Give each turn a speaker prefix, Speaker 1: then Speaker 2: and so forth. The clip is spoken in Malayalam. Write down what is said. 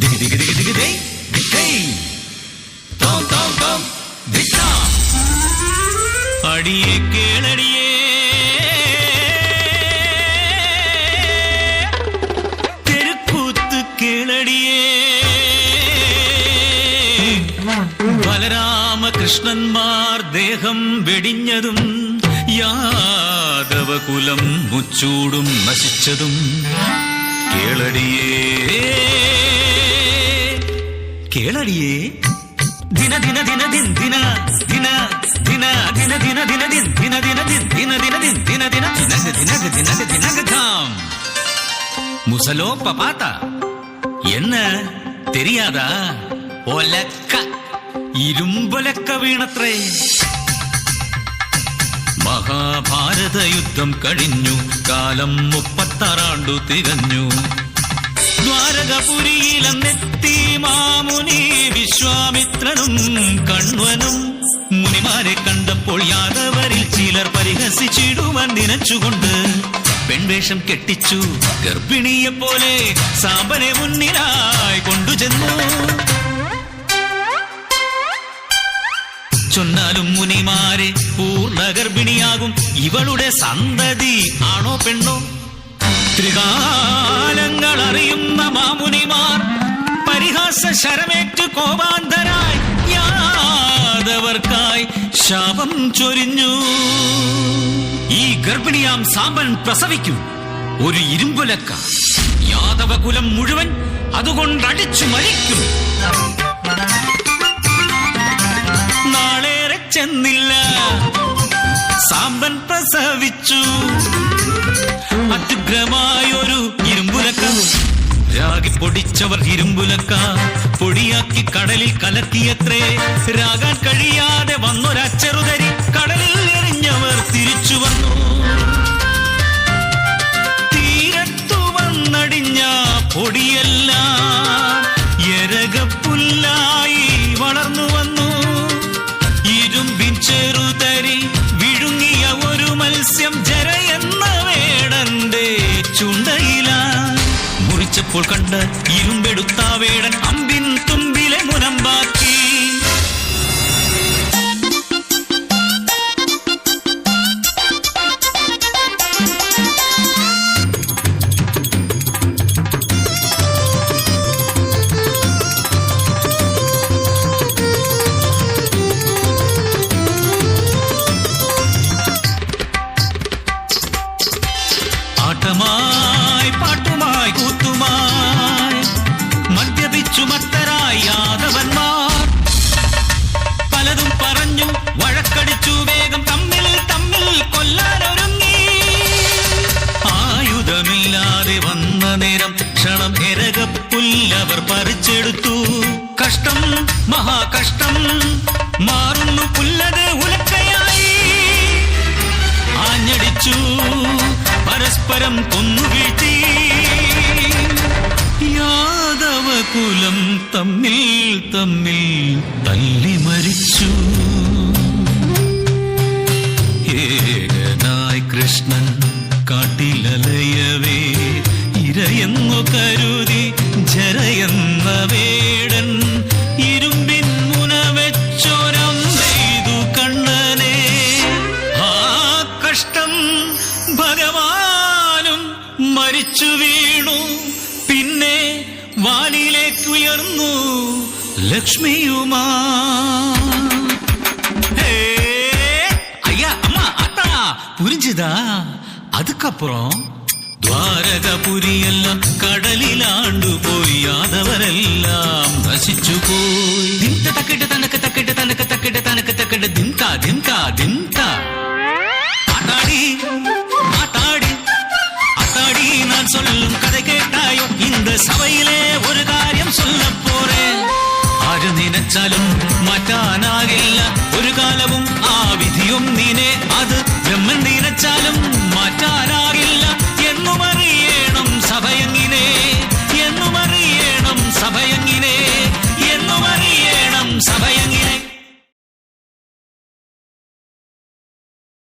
Speaker 1: திகு திகு திகு திகு திகை திகை தோம் தோம் தோம் திட்டா அடியே கேளடியே. ബലരാമകൃഷ്ണന്മാർ ദേഹം വെടിഞ്ഞതും യാദവകുലം മുച്ചൂടും നശിച്ചതും കേളടിയേ കേളടിയേ ദിന ദിന ദിന ദിൻ ദിന ദിന ദിന ദിന ദിന ദിന ദിൻ ദിന ദിന ദിൻ ദിന ദിന ദിൻ ദിന ദിന ദിനക ദിനക ദിനക ദിനക ധാം முசலோ பபாத்தா என்ன தெரியாதா ഒലക്ക ഇരുമ്പൊലക്ക വീണത്രേ. മഹാഭാരത യുദ്ധം കഴിഞ്ഞു കാലം മുപ്പത്താറാണ്ടു തികഞ്ഞു. ദ്വാരകപുരിയിലെത്തി മാമുനി വിശ്വാമിത്രനും കണ്വനും. മുനിമാരെ കണ്ടപ്പോൾ യാദവരിൽ ചിലർ പരിഹസിച്ചിടുവാൻ നനച്ചുകൊണ്ട് പെൺവേഷം കെട്ടിച്ചു ഗർഭിണിയെ പോലെ സാമ്പനെ മുന്നിലായി കൊണ്ടുചെന്നു. ചൊന്നാലും മുനിമാരെ പൂർണ ഗർഭിണിയാകും ഇവളുടെ സന്തതി ആണോ പെണ്ണോ? ത്രികാലങ്ങൾ അറിയുന്ന മാമുനിമാർ പരിഹാസ ശരമേറ്റ് കോപാന്തരായി യാദവർക്കായി ശാപം ചൊരിഞ്ഞു. ഈ ഗർഭിണിയാം സാമ്പൻ പ്രസവിക്കും. ഒരു ഇരുമ്പുലക്ക. യാദവകുലം മുഴുവൻ അതുകൊണ്ടടിച്ചു മരിക്കും. ചെന്നില്ല. സാമ്പൻ പ്രസവിച്ചു. അത്യുഗ്രമായൊരു ഇരുമ്പുലക്ക. രാഗി പൊടിച്ചവർ ഇരുമ്പുലക്ക. പൊടിയാക്കി കടലിൽ കലക്കിയത്രേ രാഗാൻ കഴിയാതെ വന്നൊരച്ചറുതരി போல் கண்ட இரும்பெடுத்தா മഹാകഷ്ടം മാറുന്നു പുല്ലത് ഉലക്കയായി. ആഞ്ഞടിച്ചു പരസ്പരം കൊന്നുവീഴ്ത്തി യാദവകുലം തമ്മിൽ തമ്മിൽ തല്ലി മരിച്ചു. മരിച്ചു വീണു പിന്നെ വാനിലേക്ക് ഉയർന്നു ലക്ഷ്മിയുമാ ஹே, ஐயா அம்மா அத்தா புரிஞ்சுதா அதுக்கப்புறம் ദ്വാരകപുരിയെല്ലാം കടലിലാണ്ടു പോയി യാദവരെല്ലാം നശിച്ചു പോയി ദിന്ത തക്കിട്ട് തനക്ക് തക്കിട്ട് തനക്ക് തക്കിട്ട് തനക്ക് തക്കിട്ട് ദിന്ത ദിന്ത ദിന്ത സഭയിലെ ഒരു കാര്യം ചൊല്ലപ്പോറേ ആര് നിനച്ചാലും മാറ്റാനാകില്ല. ഒരു കാലവും ആ വിധിയും നീനെ അത് ബ്രഹ്മൻ നിനച്ചാലും മാറ്റാനാകില്ല. എന്നും അറിയണം സഭയെന്ന്